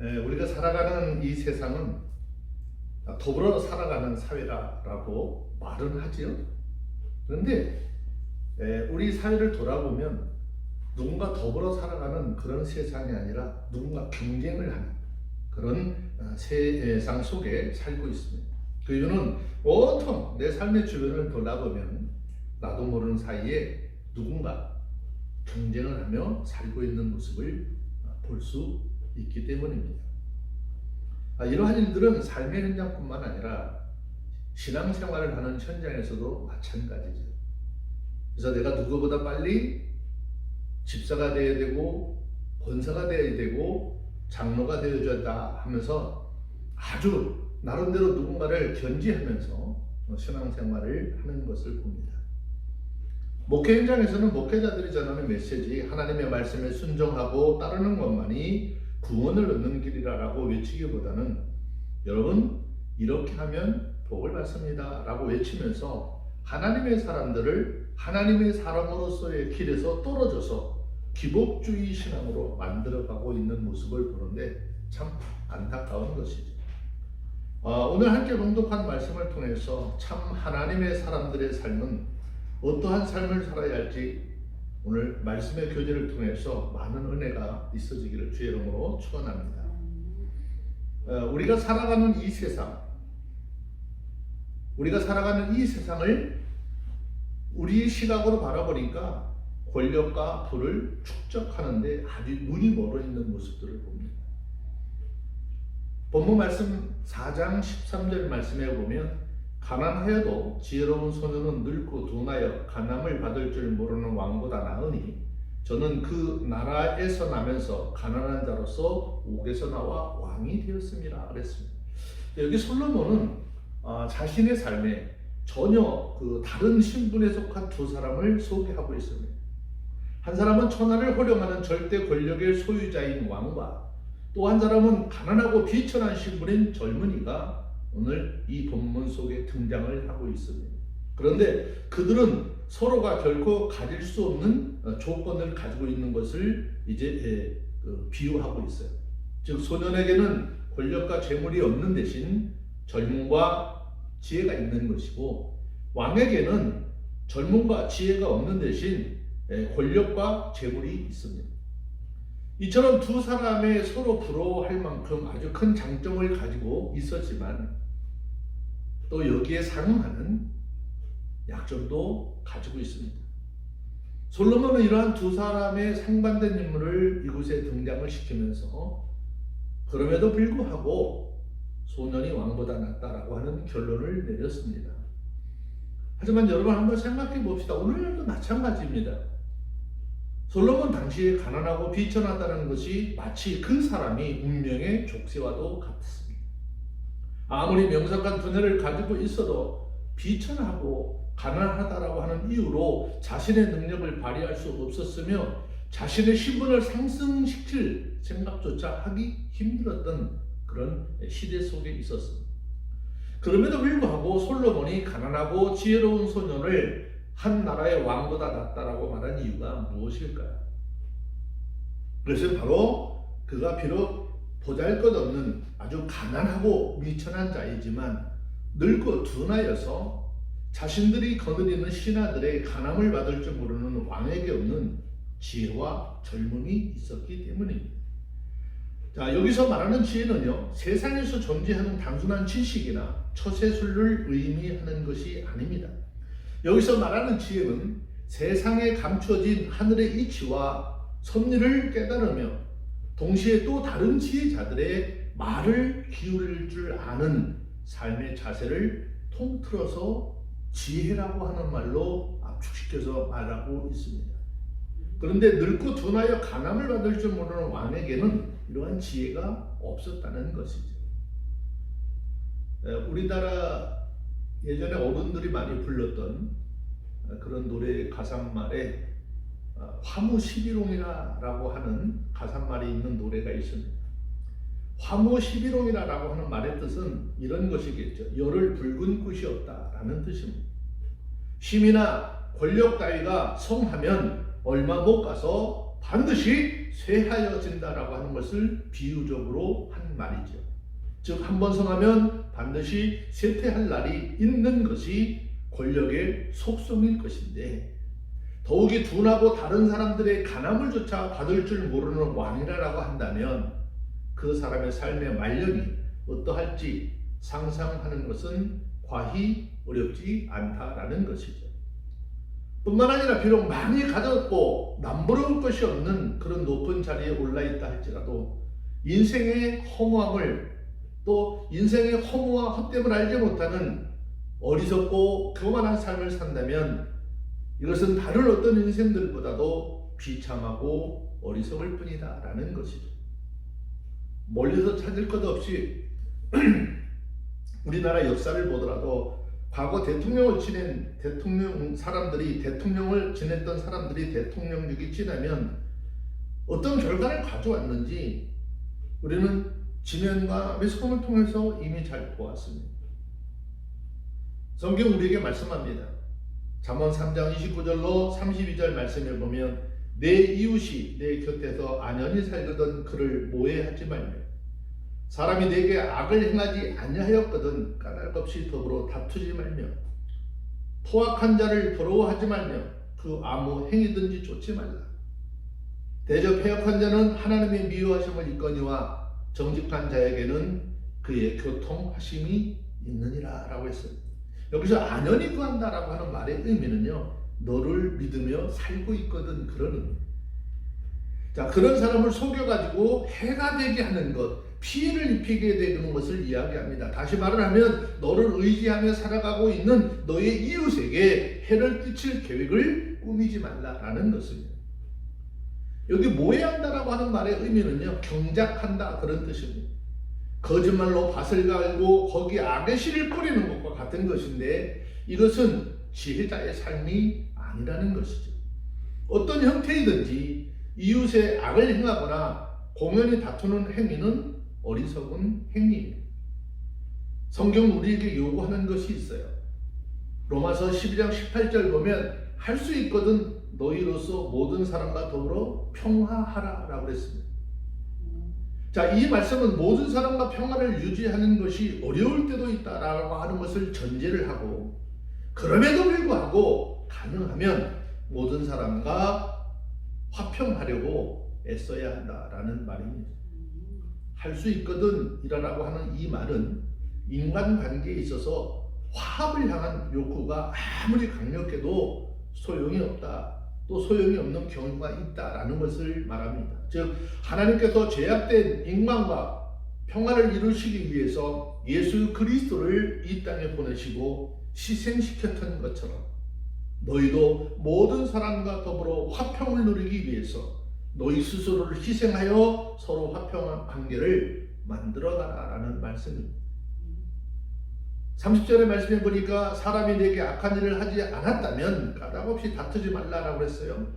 에, 우리가 살아가는 이 세상은 더불어 살아가는 사회라고 말은 하지요. 그런데 에, 우리 사회를 돌아보면 누군가 더불어 살아가는 그런 세상이 아니라 누군가 경쟁을 하는 그런 어, 세상 속에 살고 있습니다. 그 이유는 온통 내 삶의 주변을 돌아보면 나도 모르는 사이에 누군가 경쟁을 하며 살고 있는 모습을 볼 수 있기 때문입니다. 아, 이러한 일들은 삶의 현장뿐만 아니라 신앙생활을 하는 현장에서도 마찬가지죠. 그래서 내가 누구보다 빨리 집사가 되어야 되고 권사가 되어야 되고 장로가 되어야 된다 하면서 아주 나름대로 누군가를 견지하면서 신앙생활을 하는 것을 봅니다. 목회 현장에서는 목회자들이 전하는 메시지 하나님의 말씀에 순종하고 따르는 것만이 구원을 얻는 길이라고 외치기보다는 여러분 이렇게 하면 복을 받습니다 라고 외치면서 하나님의 사람들을 하나님의 사람으로서의 길에서 떨어져서 기복주의 신앙으로 만들어가고 있는 모습을 보는데 참 안타까운 것이죠. 어, 오늘 함께 봉독한 말씀을 통해서 참 하나님의 사람들의 삶은 어떠한 삶을 살아야 할지 오늘 말씀의 교제를 통해서 많은 은혜가 있어지기를 주의 이름으로 축원합니다. 어, 우리가 살아가는 이 세상, 우리가 살아가는 이 세상을 우리 시각으로 바라보니까 권력과 부를 축적하는데 아주 눈이 멀어 있는 모습들을 봅니다. 본문 말씀 4장 13절 말씀에 보면 가난하여도 지혜로운 소년은 늙고 둔하여 가남을 받을 줄 모르는 왕보다 나으니 저는 그 나라에서 나면서 가난한 자로서 옥에서 나와 왕이 되었습니다. 그랬습니다. 여기 솔로몬은 어, 자신의 삶에 전혀 그 다른 신분에 속한 두 사람을 소개하고 있습니다. 한 사람은 천하를 호령하는 절대 권력의 소유자인 왕과 또 한 사람은 가난하고 비천한 신분인 젊은이가 오늘 이 본문 속에 등장을 하고 있습니다. 그런데 그들은 서로가 결코 가질 수 없는 어, 조건을 가지고 있는 것을 이제 그 비유하고 있어요. 즉 소년에게는 권력과 재물이 없는 대신 젊음과 지혜가 있는 것이고 왕에게는 젊음과 지혜가 없는 대신 권력과 재물이 있습니다. 이처럼 두 사람의 서로 부러워할 만큼 아주 큰 장점을 가지고 있었지만 또 여기에 상응하는 약점도 가지고 있습니다. 솔로몬은 이러한 두 사람의 상반된 인물을 이곳에 등장을 시키면서 그럼에도 불구하고 소년이 왕보다 낫다라고 하는 결론을 내렸습니다. 하지만 여러분 한번 생각해 봅시다. 오늘도 마찬가지입니다. 솔로몬 당시에 가난하고 비천하다는 것이 마치 그 사람이 운명의 족쇄와도 같았습니다. 아무리 명석한 두뇌를 가지고 있어도 비천하고 가난하다라고 하는 이유로 자신의 능력을 발휘할 수 없었으며 자신의 신분을 상승시킬 생각조차 하기 힘들었던 그런 시대 속에 있었습니다. 그럼에도 불구하고 솔로몬이 가난하고 지혜로운 소년을 한 나라의 왕보다 낫다라고 말한 이유가 무엇일까요? 그것은 바로 그가 비록 보잘것없는 아주 가난하고 미천한 자이지만 늙고 둔하여서 자신들이 거느리는 신하들의 가남을 받을 줄 모르는 왕에게 없는 지혜와 젊음이 있었기 때문입니다. 자, 여기서 말하는 지혜는요, 세상에서 존재하는 단순한 지식이나 처세술을 의미하는 것이 아닙니다. 여기서 말하는 지혜는 세상에 감춰진 하늘의 이치와 섭리를 깨달으며 동시에 또 다른 지혜자들의 말을 기울일 줄 아는 삶의 자세를 통틀어서 지혜라고 하는 말로 압축시켜서 말하고 있습니다. 그런데 늙고 둔하여 가남을 받을 줄 모르는 왕에게는 이러한 지혜가 없었다는 것이죠. 우리나라 예전에 어른들이 많이 불렀던 그런 노래 가사말에 화무 시비롱이라고 하는 가사말이 있는 노래가 있습니다. 화무 시비롱이라고 하는 말의 뜻은 이런 것이겠죠. 열을 붉은 끝이 없다라는 뜻입니다. 힘이나 권력 따위가 성하면 얼마 못 가서 반드시 쇠하여진다라고 하는 것을 비유적으로 한 말이죠. 즉 한 번 성하면 반드시 쇠퇴할 날이 있는 것이 권력의 속성일 것인데 더욱이 둔하고 다른 사람들의 가남을 조차 받을 줄 모르는 왕이라고 한다면 그 사람의 삶의 말년이 어떠할지 상상하는 것은 과히 어렵지 않다라는 것이죠. 뿐만 아니라 비록 많이 가졌고 남부러울 것이 없는 그런 높은 자리에 올라 있다 할지라도 인생의 허무함을 또 인생의 허무와 헛됨을 알지 못하는 어리석고 교만한 삶을 산다면 이것은 다른 어떤 인생들보다도 비참하고 어리석을 뿐이다 라는 것이죠. 멀리서 찾을 것 없이 우리나라 역사를 보더라도 과거 대통령을 지낸 대통령 사람들이 대통령을 지냈던 사람들이 대통령직이 지나면 어떤 결과를 가져왔는지 우리는 지면과 매스컴을 통해서 이미 잘 보았습니다. 성경 우리에게 말씀합니다. 잠언 3장 29절로 32절 말씀을 보면 내 이웃이 내 곁에서 안연히 살거든 그를 모해하지 말며 사람이 내게 악을 행하지 아니하였거든 까닭 없이 더불어 다투지 말며 포악한 자를 부러워하지 말며 그 아무 행위든지 쫓지 말라. 대저 폐역한 자는 하나님의 미워하심을 입거니와 정직한 자에게는 그의 교통하심이 있느니라 라고 했어요. 여기서 안연히 구한다라고 하는 말의 의미는요. 너를 믿으며 살고 있거든 그런 의미. 자 그런 사람을 속여가지고 해가 되게 하는 것, 피해를 입히게 되는 것을 이야기합니다. 다시 말을 하면 너를 의지하며 살아가고 있는 너의 이웃에게 해를 끼칠 계획을 꾸미지 말라라는 것입니다. 여기 모해한다라고 하는 말의 의미는요 경작한다 그런 뜻입니다. 거짓말로 밭을 갈고 거기 악의 씨를 뿌리는 것과 같은 것인데 이것은 지혜자의 삶이 아니라는 것이죠. 어떤 형태이든지 이웃의 악을 행하거나 공연히 다투는 행위는 어리석은 행위입니다. 성경 우리에게 요구하는 것이 있어요. 로마서 12장 18절 보면 할 수 있거든 너희로서 모든 사람과 더불어 평화하라 라고 했습니다. 자, 이 말씀은 모든 사람과 평화를 유지하는 것이 어려울 때도 있다라고 하는 것을 전제를 하고 그럼에도 불구하고 가능하면 모든 사람과 화평하려고 애써야 한다라는 말입니다. 할 수 있거든 이라고 하는 이 말은 인간관계에 있어서 화합을 향한 욕구가 아무리 강력해도 소용이 없다. 또 소용이 없는 경우가 있다라는 것을 말합니다. 즉 하나님께서 죄악된 인간과 평화를 이루시기 위해서 예수 그리스도를 이 땅에 보내시고 희생시켰던 것처럼 너희도 모든 사람과 더불어 화평을 누리기 위해서 너희 스스로를 희생하여 서로 화평한 관계를 만들어가라라는 말씀입니다. 30절의 말씀에 보니까 사람이 내게 악한 일을 하지 않았다면 까닭없이 다투지 말라라고 했어요.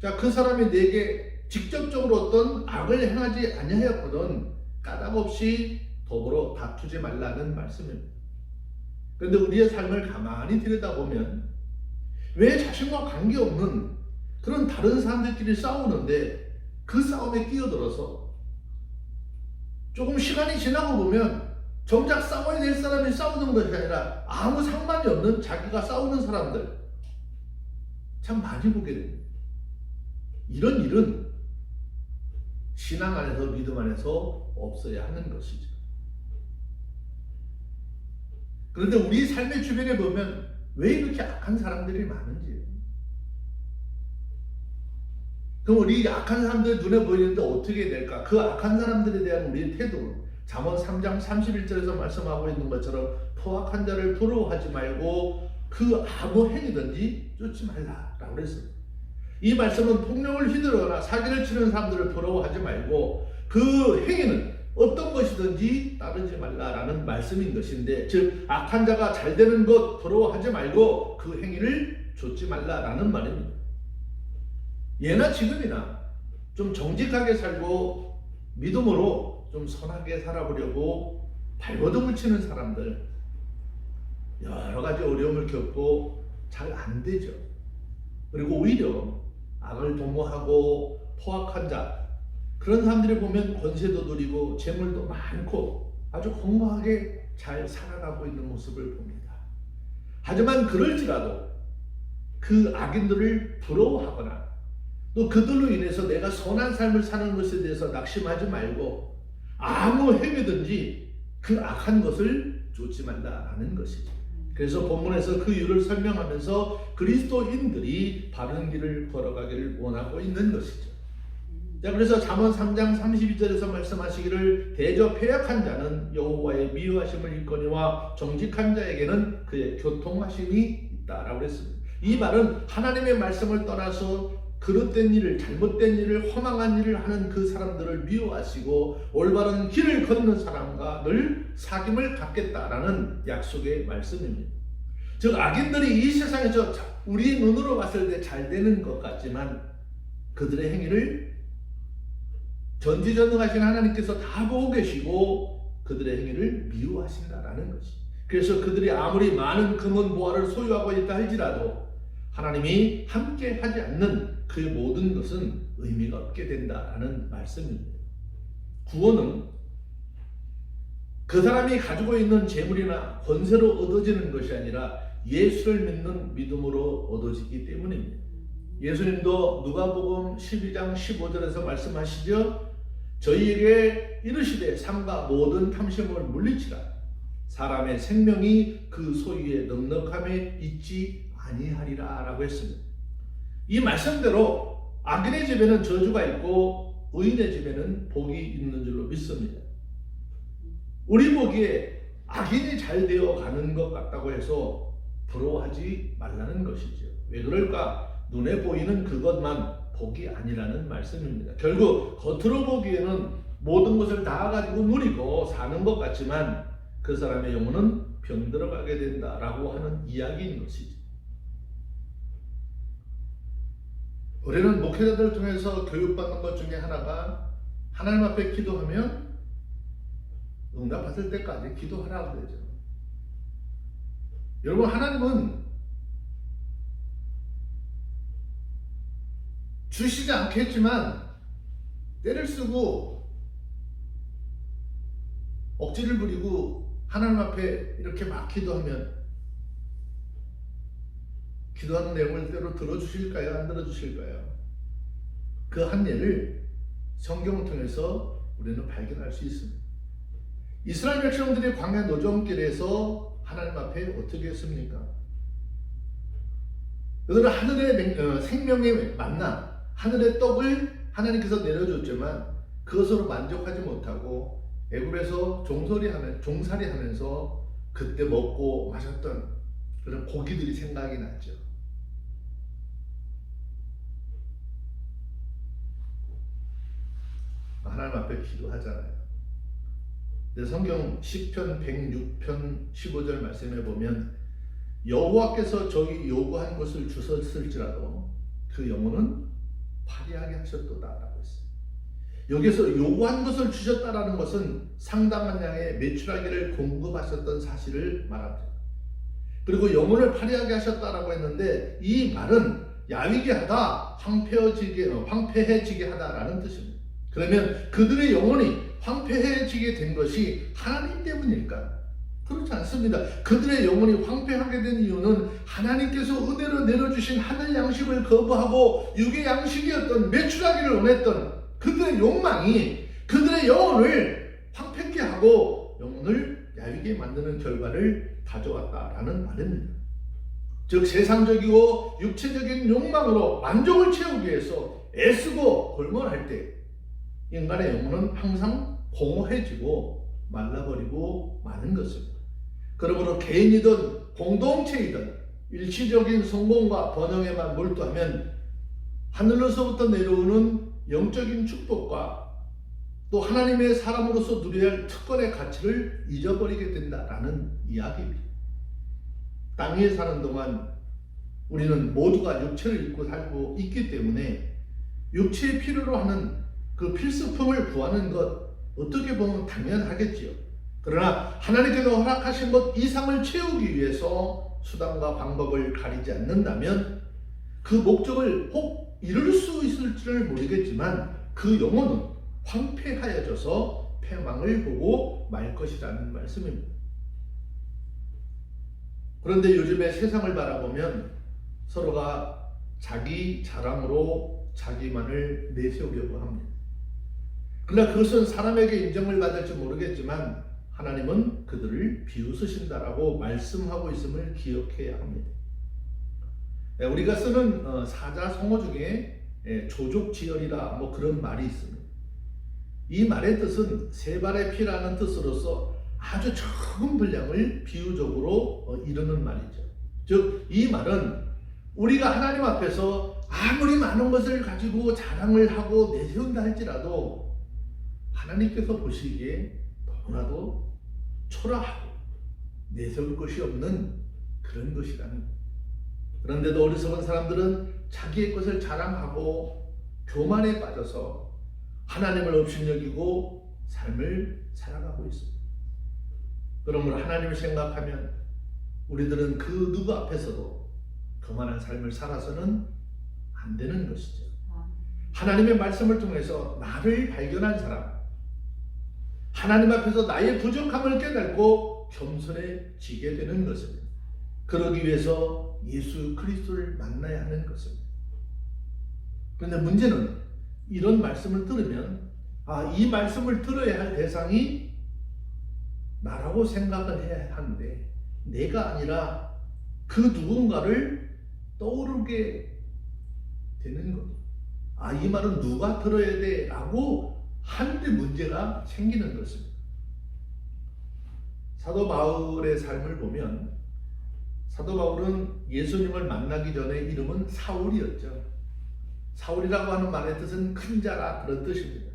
자, 그 사람이 내게 직접적으로 어떤 악을 행하지 아니하였거든 까닭 없이 더불어 다투지 말라는 말씀입니다. 그런데 우리의 삶을 가만히 들여다보면 왜 자신과 관계없는 그런 다른 사람들끼리 싸우는데 그 싸움에 끼어들어서 조금 시간이 지나고 보면 정작 싸워야 될 사람이 싸우는 것이 아니라 아무 상관이 없는 자기가 싸우는 사람들 참 많이 보게 됩니다. 이런 일은 신앙 안에서 믿음 안에서 없어야 하는 것이죠. 그런데 우리 삶의 주변에 보면 왜 이렇게 악한 사람들이 많은지. 그럼 우리 악한 사람들 눈에 보이는데 어떻게 될까? 그 악한 사람들에 대한 우리의 태도. 잠언 3장 31절에서 말씀하고 있는 것처럼 포악한 자를 부러워하지 말고 그 아무 행위든지 쫓지 말라라고 그랬어요. 이 말씀은 폭력을 휘두르거나 사기를 치는 사람들을 부러워하지 말고 그 행위는 어떤 것이든지 따르지 말라라는 말씀인 것인데 즉 악한 자가 잘 되는 것 부러워하지 말고 그 행위를 쫓지 말라라는 말입니다. 예나 지금이나 좀 정직하게 살고 믿음으로 좀 선하게 살아보려고 발버둥을 치는 사람들 여러 가지 어려움을 겪고 잘 안 되죠. 그리고 오히려 악을 도모하고 포악한 자 그런 사람들이 보면 권세도 누리고 재물도 많고 아주 건강하게 잘 살아가고 있는 모습을 봅니다. 하지만 그럴지라도 그 악인들을 부러워하거나 또 그들로 인해서 내가 선한 삶을 사는 것에 대해서 낙심하지 말고 아무 행위든지 그 악한 것을 말라라는 것이죠. 그래서 본문에서 그 이유를 설명하면서 그리스도인들이 바른 길을 걸어가기를 원하고 있는 것이죠. 자, 그래서 잠언 3장 32절에서 말씀하시기를 대저 폐역한 자는 여호와의 미워하심을 입거니와 정직한 자에게는 그의 교통하심이 있다라고 그랬습니다. 이 말은 하나님의 말씀을 떠나서 그릇된 일을 잘못된 일을 허망한 일을 하는 그 사람들을 미워하시고 올바른 길을 걷는 사람과 늘 사귐을 갖겠다라는 약속의 말씀입니다. 즉 악인들이 이 세상에서 우리 눈으로 봤을 때 잘 되는 것 같지만 그들의 행위를 전지전능하신 하나님께서 다 보고 계시고 그들의 행위를 미워하신다라는 것이. 그래서 그들이 아무리 많은 금은 보화를 소유하고 있다 할지라도 하나님이 함께 하지 않는 그 모든 것은 의미가 없게 된다라는 말씀입니다. 구원은 그 사람이 가지고 있는 재물이나 권세로 얻어지는 것이 아니라 예수를 믿는 믿음으로 얻어지기 때문입니다. 예수님도 누가복음 12장 15절에서 말씀하시죠. 저희에게 이르시되 삼가 모든 탐심을 물리치라. 사람의 생명이 그 소유의 넉넉함에 있지 아니하리라라고 했습니다. 이 말씀대로 악인의 집에는 저주가 있고 의인의 집에는 복이 있는 줄로 믿습니다. 우리 보기에 악인이 잘 되어 가는 것 같다고 해서 부러워하지 말라는 것이죠. 왜 그럴까? 눈에 보이는 그것만 복이 아니라는 말씀입니다. 결국 겉으로 보기에는 모든 것을 다 가지고 누리고 사는 것 같지만 그 사람의 영혼은 병들어가게 된다라고 하는 이야기인 것이죠. 우리는 목회자들 통해서 교육받는 것 중에 하나가 하나님 앞에 기도하면 응답받을 때까지 기도하라고 그러죠. 여러분 하나님은 주시지 않겠지만 때를 쓰고 억지를 부리고 하나님 앞에 이렇게 막 기도하면 기도하는 내용을 때로 들어주실까요? 안 들어주실까요? 그 한 예를 성경을 통해서 우리는 발견할 수 있습니다. 이스라엘 백성들이 광야 노정길에서 하나님 앞에 어떻게 했습니까? 그들은 하늘의 어, 생명의 만나, 하늘의 떡을 하나님께서 내려줬지만 그것으로 만족하지 못하고 애굽에서 종소리하면 종살이하면서 그때 먹고 마셨던 그런 고기들이 생각이 났죠. 하나님 앞에 기도하잖아요. 근데 성경 10편 106편 15절 말씀에 보면 여호와께서 저희 요구한 것을 주셨을지라도 그 영혼은 파리하게 하셨도다라고 했어요. 여기서 요구한 것을 주셨다라는 것은 상당한 양의 매출하기를 공급하셨던 사실을 말합니다. 그리고 영혼을 파리하게 하셨다라고 했는데 이 말은 야위게 하다, 황폐해지게, 어, 황폐해지게 하다라는 뜻입니다. 그러면 그들의 영혼이 황폐해지게 된 것이 하나님 때문일까? 그렇지 않습니다. 그들의 영혼이 황폐하게 된 이유는 하나님께서 은혜로 내려주신 하늘 양식을 거부하고 육의 양식이었던 매출하기를 원했던 그들의 욕망이 그들의 영혼을 황폐케 하고 영혼을 야위게 만드는 결과를 가져왔다라는 말입니다. 즉 세상적이고 육체적인 욕망으로 만족을 채우기 위해서 애쓰고 골몰할 때 인간의 영혼은 항상 공허해지고 말라버리고 마는 것입니다. 그러므로 개인이든 공동체이든 일시적인 성공과 번영에만 몰두하면 하늘로서부터 내려오는 영적인 축복과 또 하나님의 사람으로서 누려야 할 특권의 가치를 잊어버리게 된다라는 이야기입니다. 땅 위에 사는 동안 우리는 모두가 육체를 입고 살고 있기 때문에 육체의 필요로 하는 그 필수품을 구하는 것 어떻게 보면 당연하겠지요. 그러나 하나님께서 허락하신 것 이상을 채우기 위해서 수단과 방법을 가리지 않는다면 그 목적을 혹 이룰 수 있을지를 모르겠지만 그 영혼은 황폐하여져서 패망을 보고 말 것이라는 말씀입니다. 그런데 요즘에 세상을 바라보면 서로가 자기 자랑으로 자기만을 내세우려고 합니다. 그러나 그것은 사람에게 인정을 받을지 모르겠지만 하나님은 그들을 비웃으신다라고 말씀하고 있음을 기억해야 합니다. 예, 우리가 쓰는 어, 사자 성어 중에 예, 조족지혈이라 뭐 그런 말이 있습니다. 이 말의 뜻은 세 발의 피라는 뜻으로서 아주 적은 분량을 비유적으로 어, 이루는 말이죠. 즉, 이 말은 우리가 하나님 앞에서 아무리 많은 것을 가지고 자랑을 하고 내세운다 할지라도 하나님께서 보시기에 너무나도 초라하고 내세울 것이 없는 그런 것이라는. 그런데도 어리석은 사람들은 자기의 것을 자랑하고 교만에 빠져서 하나님을 업신여기고 삶을 살아가고 있습니다. 그러므로 하나님을 생각하면 우리들은 그 누구 앞에서도 교만한 삶을 살아서는 안 되는 것이죠. 하나님의 말씀을 통해서 나를 발견한 사람, 하나님 앞에서 나의 부족함을 깨닫고 겸손해지게 되는 것입니다. 그러기 위해서 예수 그리스도를 만나야 하는 것입니다. 그런데 문제는 이런 말씀을 들으면 아, 이 말씀을 들어야 할 대상이 나라고 생각을 해야 하는데 내가 아니라 그 누군가를 떠오르게 되는 것. 아, 이 말은 누가 들어야 돼? 라고 하는데 문제가 생기는 것입니다. 사도 바울의 삶을 보면 사도 바울은 예수님을 만나기 전에 이름은 사울이었죠. 사울이라고 하는 말의 뜻은 큰 자라 그런 뜻입니다.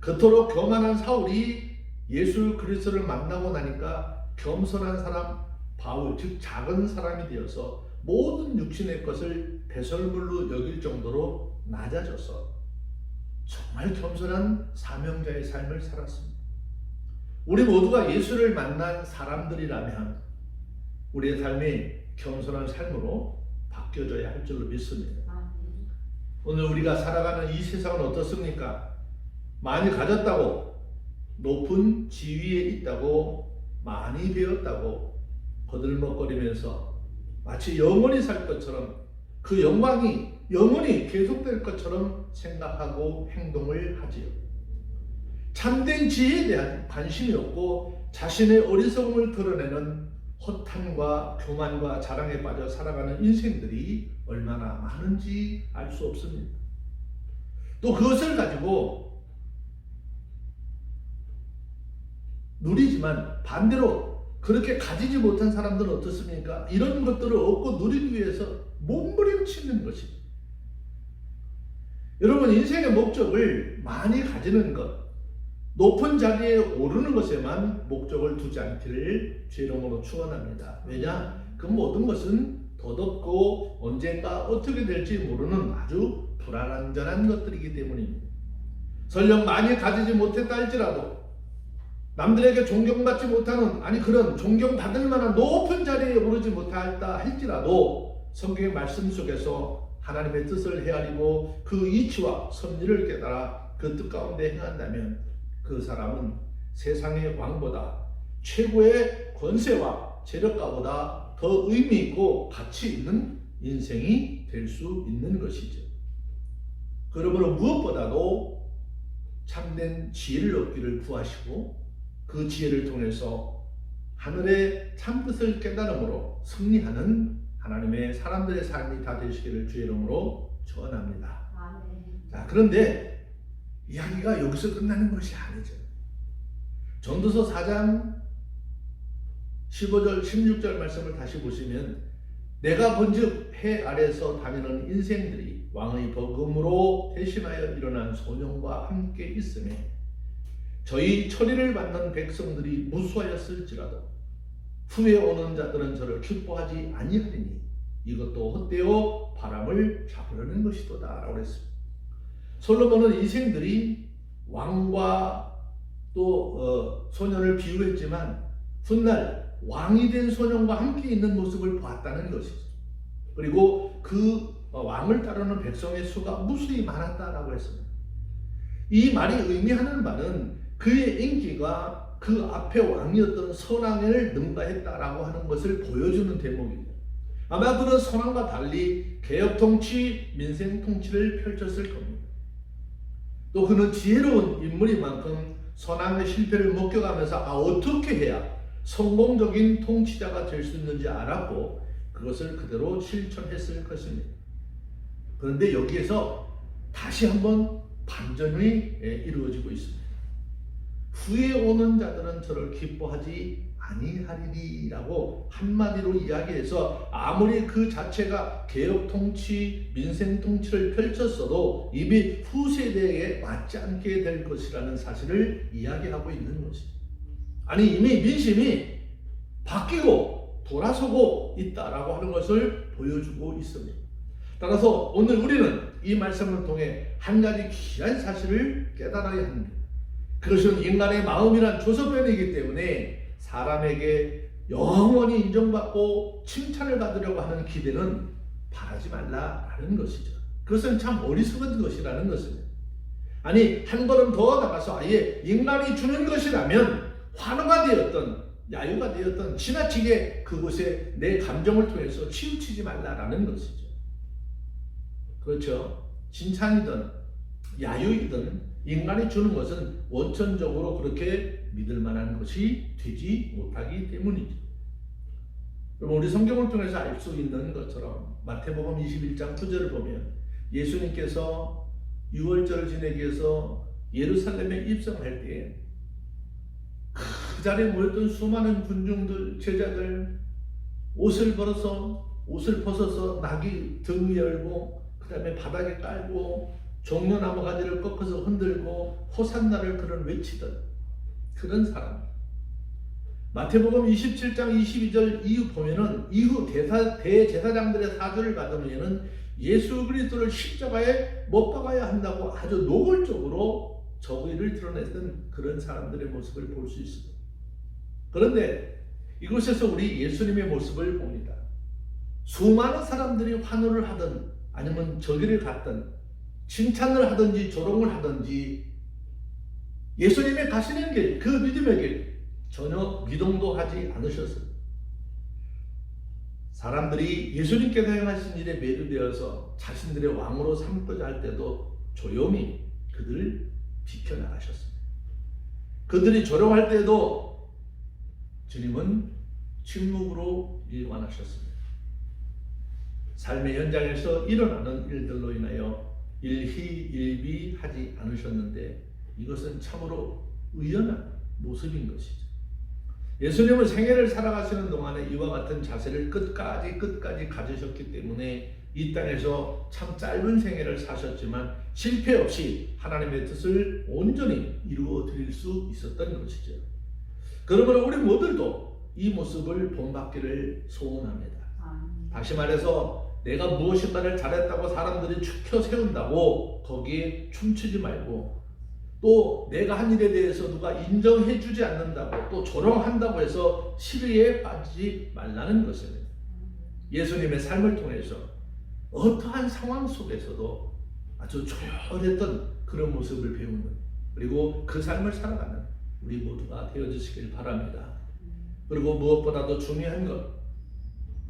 그토록 교만한 사울이 예수 그리스도를 만나고 나니까 겸손한 사람 바울 즉 작은 사람이 되어서 모든 육신의 것을 배설물로 여길 정도로 낮아져서 정말 겸손한 사명자의 삶을 살았습니다. 우리 모두가 예수를 만난 사람들이라면 우리의 삶이 겸손한 삶으로 바뀌어져야 할 줄로 믿습니다. 오늘 우리가 살아가는 이 세상은 어떻습니까? 많이 가졌다고 높은 지위에 있다고 많이 배웠다고 거들먹거리면서 마치 영원히 살 것처럼 그 영광이 영원히 계속될 것처럼 생각하고 행동을 하지요. 참된 지혜에 대한 관심이 없고 자신의 어리석음을 드러내는 허탄과 교만과 자랑에 빠져 살아가는 인생들이 얼마나 많은지 알 수 없습니다. 또 그것을 가지고 누리지만 반대로 그렇게 가지지 못한 사람들은 어떻습니까? 이런 것들을 얻고 누리기 위해서 몸부림치는 것입니다. 여러분 인생의 목적을 많이 가지는 것, 높은 자리에 오르는 것에만 목적을 두지 않기를 죄롱으로 축원합니다. 왜냐? 그 모든 것은 덧없고 언젠가 어떻게 될지 모르는 아주 불안전한 것들이기 때문입니다. 설령 많이 가지지 못했다 할지라도 남들에게 존경받지 못하는 아니 그런 존경받을 만한 높은 자리에 오르지 못했다 할지라도 성경의 말씀 속에서 하나님의 뜻을 헤아리고 그 이치와 섭리를 깨달아 그 뜻 가운데 행한다면 그 사람은 세상의 왕보다 최고의 권세와 재력가보다 더 의미 있고 가치 있는 인생이 될 수 있는 것이죠. 그러므로 무엇보다도 참된 지혜를 얻기를 구하시고 그 지혜를 통해서 하늘의 참뜻을 깨달음으로 승리하는 하나님의 사람들의 삶이 다 되시기를 주의 이름으로 축원합니다. 자, 그런데 이야기가 여기서 끝나는 것이 아니죠. 전도서 4장 15절 16절 말씀을 다시 보시면 내가 본즉 해 아래서 다니는 인생들이 왕의 버금으로 대신하여 일어난 소년과 함께 있음에 저희 처리를 받는 백성들이 무수하였을지라도 후에 오는 자들은 저를 기뻐하지 아니하리니 이것도 헛되어 바람을 잡으려는 것이도다 라고 했습니다. 솔로몬은 인생들이 왕과 또 어, 소년을 비유했지만 훗날 왕이 된 소년과 함께 있는 모습을 보았다는 것이죠. 그리고 그 어, 왕을 따르는 백성의 수가 무수히 많았다라고 했습니다. 이 말이 의미하는 바는 그의 인기가 그 앞에 왕이었던 선왕을 능가했다라고 하는 것을 보여주는 대목입니다. 아마 그는 선왕과 달리 개혁 통치, 민생 통치를 펼쳤을 겁니다. 또 그는 지혜로운 인물인 만큼 선왕의 실패를 목격하면서 아 어떻게 해야 성공적인 통치자가 될 수 있는지 알았고 그것을 그대로 실천했을 것입니다. 그런데 여기에서 다시 한번 반전이 예, 이루어지고 있습니다. 후에 오는 자들은 저를 기뻐하지 아니하리라고 한마디로 이야기해서 아무리 그 자체가 개혁 통치, 민생 통치를 펼쳤어도 이미 후세대에 맞지 않게 될 것이라는 사실을 이야기하고 있는 것입니다. 아니 이미 민심이 바뀌고 돌아서고 있다라고 하는 것을 보여주고 있습니다. 따라서 오늘 우리는 이 말씀을 통해 한 가지 귀한 사실을 깨달아야 합니다. 그것은 인간의 마음이란 조서변이기 때문에 사람에게 영원히 인정받고 칭찬을 받으려고 하는 기대는 바라지 말라라는 것이죠. 그것은 참 어리석은 것이라는 것입니다. 아니 한 걸음 더 나가서 아예 인간이 주는 것이라면 환호가 되었던 야유가 되었던 지나치게 그곳에 내 감정을 통해서 치우치지 말라라는 것이죠. 그렇죠. 칭찬이든 야유이든 인간이 주는 것은 원천적으로 그렇게 믿을 만한 것이 되지 못하기 때문이죠. 그럼 우리 성경을 통해서 알 수 있는 것처럼 마태복음 21장 9절을 보면 예수님께서 유월절을 지내기 위해서 예루살렘에 입성할 때에 그 자리에 모였던 수많은 군중들, 제자들 옷을 벗어서 옷을 벗어서 낙이 등 열고 그 다음에 바닥에 깔고 종려나무 가지를 꺾어서 흔들고 호산나를 그런 외치던 그런 사람. 마태복음 27장 22절 이후 보면은 이후 대사, 대제사장들의 사주를 받으면은 예수 그리스도를 십자가에 못 박아야 한다고 아주 노골적으로 저의를 드러냈던 그런 사람들의 모습을 볼 수 있습니다. 그런데 이곳에서 우리 예수님의 모습을 봅니다. 수많은 사람들이 환호를 하든 아니면 저기를 갔든 칭찬을 하든지 조롱을 하든지 예수님의 가시는 길, 그 믿음의 길 전혀 미동도 하지 않으셨어요. 사람들이 예수님께서 행하신 일에 매료되어서 자신들의 왕으로 삼고자 할 때도 조용히 그들을 비켜나가셨습니다. 그들이 조롱할 때도 주님은 침묵으로 일관하셨습니다. 삶의 현장에서 일어나는 일들로 인하여 일희일비하지 않으셨는데 이것은 참으로 의연한 모습인 것이죠. 예수님은 생애를 살아가시는 동안에 이와 같은 자세를 끝까지 끝까지 가지셨기 때문에 이 땅에서 참 짧은 생애를 사셨지만 실패 없이 하나님의 뜻을 온전히 이루어 드릴 수 있었던 것이죠. 그러므로 우리 모두도 이 모습을 본받기를 소원합니다. 다시 말해서 내가 무엇인가를 잘했다고 사람들이 축혀 세운다고 거기에 춤추지 말고 또 내가 한 일에 대해서 누가 인정해 주지 않는다고 또 조롱한다고 해서 시리에 빠지지 말라는 것입니다. 예수님의 삶을 통해서 어떠한 상황 속에서도 아주 조열했던 그런 모습을 배우는 그리고 그 삶을 살아가는 우리 모두가 되어주시길 바랍니다. 그리고 무엇보다도 중요한 것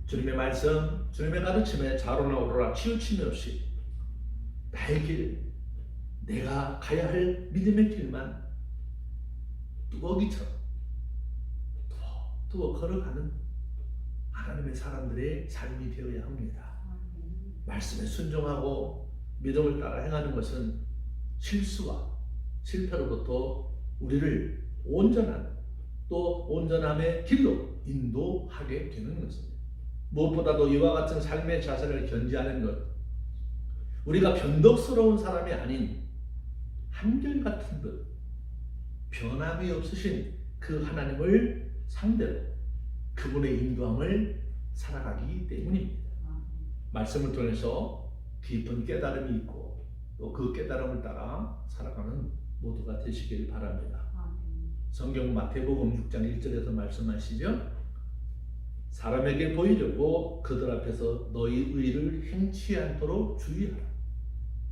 주님의 말씀, 주님의 가르침에 자로나 오로라 치우침이 없이 나의 길, 내가 가야 할 믿음의 길만 뚜벅이처럼 뚜벅 걸어가는 하나님의 사람들의 삶이 되어야 합니다. 말씀에 순종하고 믿음을 따라 행하는 것은 실수와 실패로부터 우리를 온전한 또 온전함의 길로 인도하게 되는 것입니다. 무엇보다도 이와 같은 삶의 자세를 견지하는 것, 우리가 변덕스러운 사람이 아닌 한결같은 듯 변함이 없으신 그 하나님을 상대로 그분의 인도함을 살아가기 때문입니다. 말씀을 통해서 깊은 깨달음이 있고 또 그 깨달음을 따라 살아가는 모두가 되시길 바랍니다. 성경 마태복음 6장 1절에서 말씀하시죠. 사람에게 보이려고 그들 앞에서 너희 의를 행치 않도록 주의하라.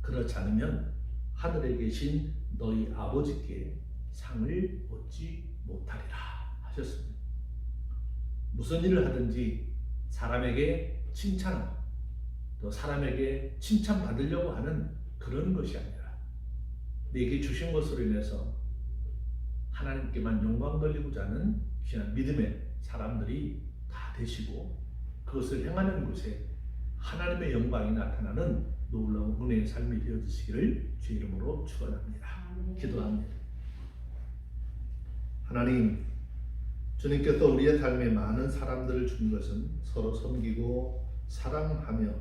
그렇지 않으면 하늘에 계신 너희 아버지께 상을 얻지 못하리라 하셨습니다. 무슨 일을 하든지 사람에게 칭찬, 또 사람에게 칭찬받으려고 하는 그런 것이 아니라 내게 주신 것으로 인해서 하나님께만 영광 돌리고자 하는 귀한 믿음의 사람들이 다 되시고 그것을 행하는 곳에 하나님의 영광이 나타나는 놀라운 은혜의 삶이 되어주시기를 주 이름으로 축원합니다. 기도합니다. 하나님, 주님께서 우리의 삶에 많은 사람들을 준 것은 서로 섬기고 사랑하며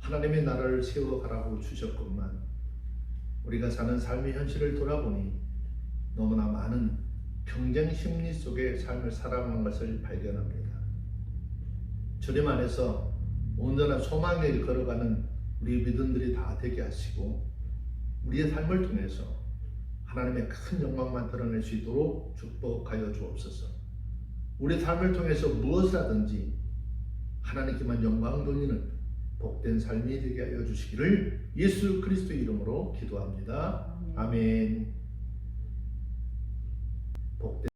하나님의 나라를 세워가라고 주셨건만 우리가 사는 삶의 현실을 돌아보니 너무나 많은 경쟁 심리 속에 삶을 살아가는 것을 발견합니다. 주님 안에서 온전한 소망에 걸어가는 우리 믿음들이 다 되게 하시고 우리의 삶을 통해서 하나님의 큰 영광만 드러낼 수 있도록 축복하여 주옵소서. 우리 삶을 통해서 무엇을 하든지 하나님께만 영광 돌리는 복된 삶이 되게 하여 주시기를 예수 그리스도 이름으로 기도합니다. 아멘. 복된